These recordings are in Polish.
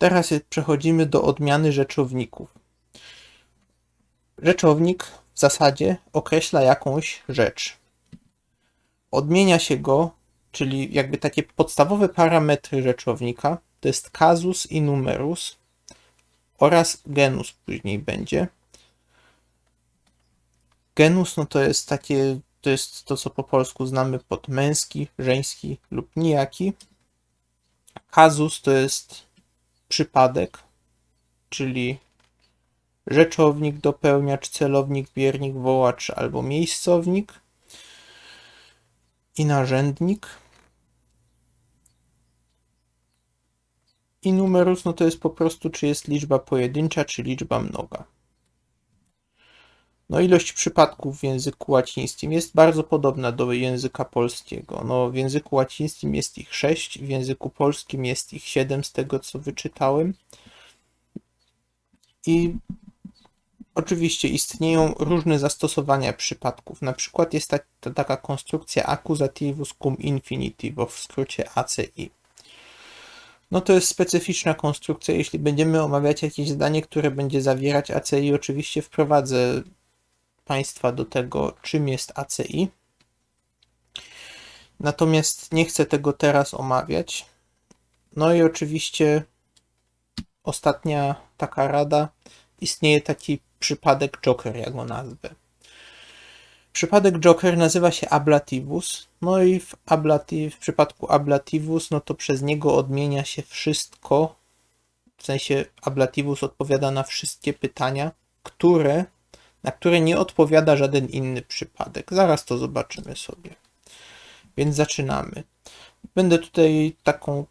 Teraz przechodzimy do odmiany rzeczowników. Rzeczownik w zasadzie określa jakąś rzecz. Odmienia się go, czyli jakby takie podstawowe parametry rzeczownika, to jest kazus i numerus oraz genus później będzie. Genus no to jest takie, to jest to co po polsku znamy pod męski, żeński lub nijaki. Kazus to jest przypadek, czyli rzeczownik, dopełniacz, celownik, biernik, wołacz albo miejscownik i narzędnik. I numerus no to jest po prostu czy jest liczba pojedyncza, czy liczba mnoga. No ilość przypadków w języku łacińskim jest bardzo podobna do języka polskiego. No w języku łacińskim jest ich 6, w języku polskim jest ich 7 z tego co wyczytałem. I oczywiście istnieją różne zastosowania przypadków. Na przykład jest ta, ta taka konstrukcja accusativus cum infinitive, w skrócie ACI. No to jest specyficzna konstrukcja. Jeśli będziemy omawiać jakieś zdanie, które będzie zawierać ACI, oczywiście wprowadzę Państwa do tego, czym jest ACI. Natomiast nie chcę tego teraz omawiać. No i oczywiście ostatnia taka rada. Istnieje taki przypadek Joker, jak go nazwę. Przypadek Joker nazywa się ablativus. No i w, ablati- w przypadku ablativus, no to przez niego odmienia się wszystko. W sensie ablativus odpowiada na wszystkie pytania, które, na które nie odpowiada żaden inny przypadek. Zaraz to zobaczymy sobie. Więc zaczynamy. Będę tutaj taką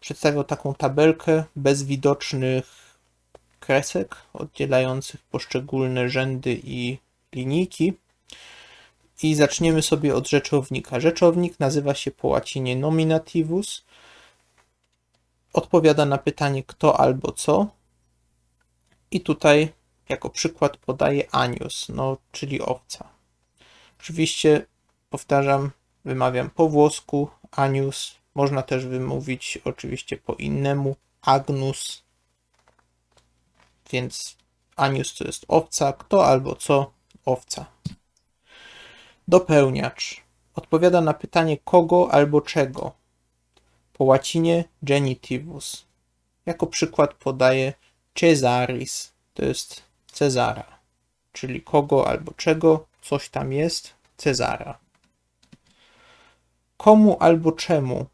przedstawiał taką tabelkę bez widocznych kresek oddzielających poszczególne rzędy i linijki. I zaczniemy sobie od rzeczownika. Rzeczownik nazywa się po łacinie nominativus. Odpowiada na pytanie kto albo co. I tutaj jako przykład podaję anius, no, czyli owca. Oczywiście powtarzam, wymawiam po włosku anius. Można też wymówić oczywiście po innemu agnus. Więc anius to jest owca, kto albo co owca. Dopełniacz odpowiada na pytanie kogo albo czego. Po łacinie genitivus. Jako przykład podaję Cesaris, to jest Cezara, czyli kogo albo czego coś tam jest, Cezara. Komu albo czemu?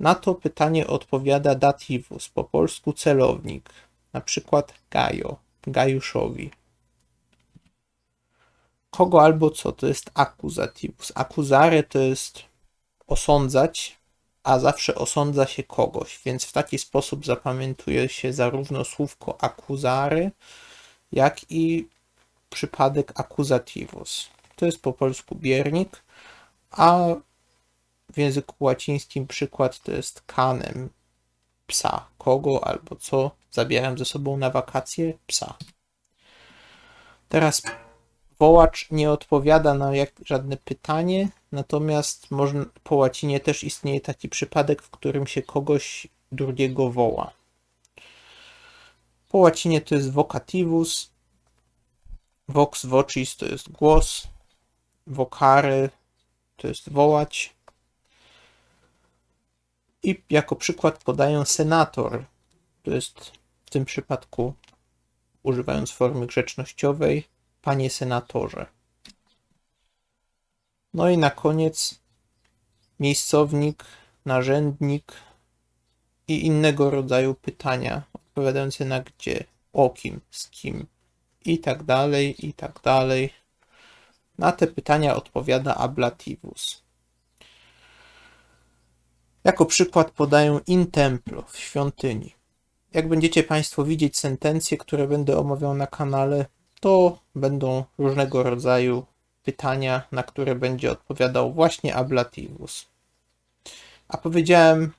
Na to pytanie odpowiada dativus, po polsku celownik, na przykład Gajo, Gajuszowi. Kogo albo co to jest accusativus. Accusare to jest osądzać, a zawsze osądza się kogoś, więc w taki sposób zapamiętuje się zarówno słówko accusare, jak i przypadek accusativus. To jest po polsku biernik, a w języku łacińskim przykład to jest canem psa. Kogo albo co zabieram ze sobą na wakacje? Psa. Teraz wołacz nie odpowiada na jak, żadne pytanie, natomiast można, po łacinie też istnieje taki przypadek, w którym się kogoś drugiego woła. Po łacinie to jest vocativus, vox vocis to jest głos, vocare to jest wołać. I jako przykład podaję senator. To jest w tym przypadku, używając formy grzecznościowej, panie senatorze. No i na koniec miejscownik, narzędnik i innego rodzaju pytania odpowiadające na gdzie, o kim, z kim i tak dalej, i tak dalej. Na te pytania odpowiada ablativus. Jako przykład podaję in templo, w świątyni. Jak będziecie Państwo widzieć sentencje, które będę omawiał na kanale, to będą różnego rodzaju pytania, na które będzie odpowiadał właśnie ablativus. A powiedziałem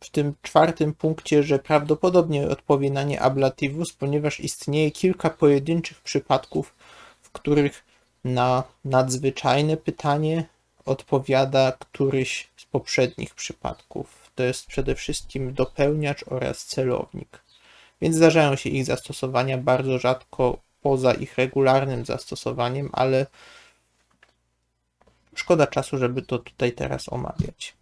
w tym czwartym punkcie, że prawdopodobnie odpowie na nie ablativus, ponieważ istnieje kilka pojedynczych przypadków, w których na nadzwyczajne pytanie odpowiada któryś z poprzednich przypadków. to jest przede wszystkim dopełniacz oraz celownik. Więc zdarzają się ich zastosowania bardzo rzadko poza ich regularnym zastosowaniem, ale szkoda czasu, żeby to tutaj teraz omawiać.